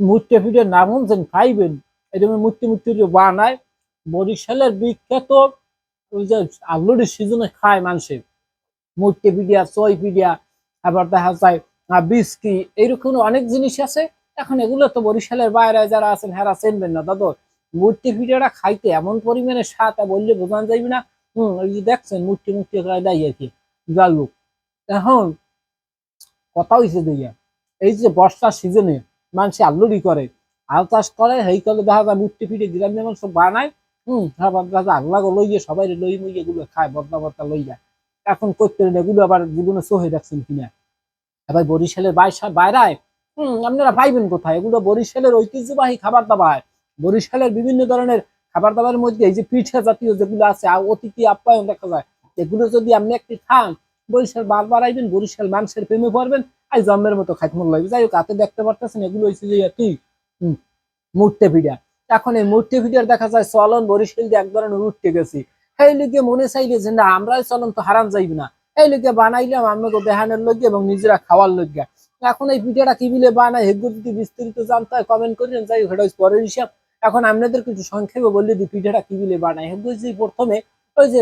মূর্তি ফিটে নাম শুনছেন খাইবেন। এরকম মূর্তি মূর্তি বানায় বরিশালের বিখ্যাত, ওই যে আলুর সিজনে খায় মানুষে। মূর্তি পিডিয়া চই পিডিয়া আবার দেখা যায় বিস্কি, এইরকম অনেক জিনিস আছে। এখন এগুলো তো বরিশালের বাইরে যারা আছেন, হেরা চেনবেন না। দাদু মূর্তি পিডিয়াটা খাইতে এমন পরিমাণে স্বাদ বললে বোঝানো যাইবে না। হম, ওই যে দেখছেন মূর্তি মূর্তি দেয় আর কি যাই এখন কথা হয়েছে দিয়া এই যে বর্ষার সিজনে মানুষ আল্লুরি করে। আল চাষ করে, সেই করে দেখা যায় মূর্তি ফিটে যেমন সব বানায়। হম আবার দেখা যায় আগলা লই গিয়ে সবাই লই মুই এগুলো খায়, বদলা বদলা লই যায়। এখন করতে এগুলো আবার জীবনে সহে রাখছেন কিনা? আবার বরিশালের বাইশা বাইরায়, হম, আপনারা পাইবেন কোথায়? এগুলো বরিশালের ঐতিহ্যবাহী খাবার দাবার। বরিশালের বিভিন্ন ধরনের খাবার দাবারের মধ্যে এই যে পিঠা জাতীয় যেগুলো আছে অতিথি আপ্যায়ন দেখা যায়। এগুলো যদি আপনি একটি খান বরিশাল বারবার আইবেন, বরিশাল মানুষের প্রেমে পড়বেন আর জন্মের মতো খাইতে মন লাগবে। যাই হোক হাতে দেখতে পারতেছেন, এগুলো হচ্ছে যে কি? মূর্তি ভিডিয়া এখন এই মূর্তি ভিডিওর দেখা যায়, চলন বরিশাল দিয়ে এক ধরনের উঠতে গেছি। এই লিগে মনে চাইলে যে, না, আমরাই চলন তো হারাম যাইব না। এই লিগে বানাইলাম আমাকে দেহানের লগে এবং নিজেরা খাওয়ার লগে এখন এই ভিডিওটা কি বিলে বানায় হেগুর যদি বিস্তারিত জানতে হয় কমেন্ট করেন। যাই হোক পরের হিসাব। এখন আপনাদের কিছু সংক্ষেপে বললে দিই পিঠাটা কি বিলে বানায়। হেগুর যে প্রথমে, ওই যে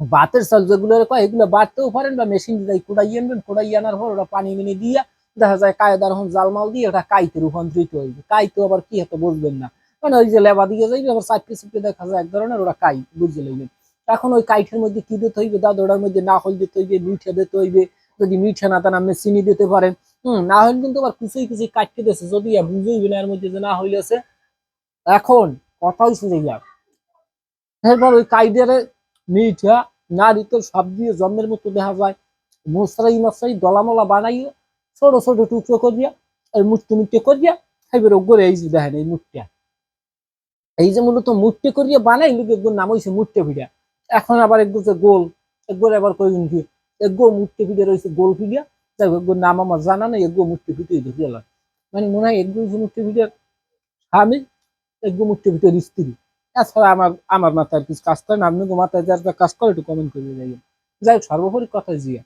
বাতের চাল যেগুলো কয়, এগুলো বাড়তেও পারেন বা মেশিন দিয়ে কুড়াই আনবেন কুড়াই আনার পর ওটা পানি মিনি দিয়ে দেখা যায় কায়দার হন জালমাল দিয়ে ওটা কাইতে রূপান্তরিত হইবে কাইতে আবার কি হতো বুঝবেন না। মানে ওই যে লেবা দিয়ে যাইবে, আবার চারটে চিপটে দেখা যায় এক ধরনের ওটা কাই বুঝতে লাগবেন এখন ওই কাইটের মধ্যে কি দিতে হইবে? দাদা ওটার মধ্যে না হল দিতে হইবে, মিঠে দিতে হইবে। যদি মিঠে না তার আপনি চিনি দিতে পারেন। হম না হলে কিন্তু আবার কুচি কুচি কাটতে দিয়েছে। যদি বুঝেইবে না, এর মধ্যে যে না হইলেছে এখন কথা হয়েছে যে ইয়া এরপর ওই কাইডারে মিঠা, নারী তো সব দিয়ে জন্মের মতো দেখা যায়। মশরাই মশরাই দলামলা বানাইয়ে ছোট ছোট টুকরো করিয়া, এই মুট্টি মুট্টি করিয়া খাইবার ওগরে এই যে দেখেন এই মুটটা এই যে মূলত মুট্টি করিয়া বানাই লোক এগুলোর নাম হয়েছে মুট্টে ভিড়া এখন আবার এগুলো যে গোল। এগুলো আবার কইন কি এগো মুট্টি ভিড়ে রয়েছে গোল ভিড়িয়া যাই হোক নাম আমার জানা নেই এগো মুট্টি ভিটে ধরে এলাম মানে মনে হয় এগুলো যে মুট্টি ভিড়ের স্বামী এগো মুট্টি ভিটের স্ত্রী। আমার আমার মাথায় কিছু কাজ করেন আপনি মাথায় যার কাজ করে একটু কমেন্ট করে যাইবেন যাই হোক, সর্বোপরি কথা জিয়া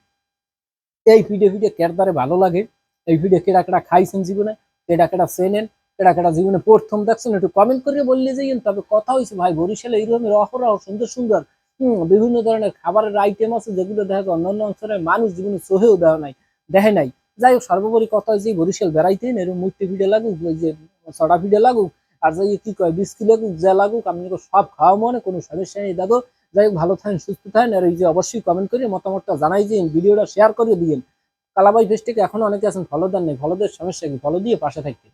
এই ভিডিও ভিডিও কেরদারে ভালো লাগে? এই ভিডিও কেডা কেডা খাইছেন জীবনে? কেডা কেডা চেনেন? কেডা কেডা জীবনে প্রথম দেখছেন? একটু কমেন্ট করে বললে যাইয়েন। তবে কথা হয়েছে ভাই, বরিশালে এই রকমের অহরহ সুন্দর সুন্দর, হম, বিভিন্ন ধরনের খাবারের আইটেম আছে যেগুলো দেখা যায় অন্যান্য অঞ্চলের মানুষ জীবনে সহেও দেওয়া নাই, দেখে নাই। যাই হোক, সর্বোপরি কথা যে বরিশাল বেড়াইতে এরকম মূর্তি ভিডিও লাগুক যে ছটা ভিডিও লাগুক আর যাই কি কয় বিস্কি লাগুক, যা লাগুক আপনি সব খাওয়া মনে কোনো সমস্যা নেই। দাদু যাই হোক, ভালো থাকেন, সুস্থ থাকেন। আর এই যে অবশ্যই কমেন্ট করে মতামতটা জানাই যে ভিডিওটা শেয়ার করে দিয়েন। কালাবাই ফেস্টিকে এখন অনেকে আছেন ফলো দেন নেই। ফলোদের সমস্যা কি? ফলো দিয়ে পাশে থাকতে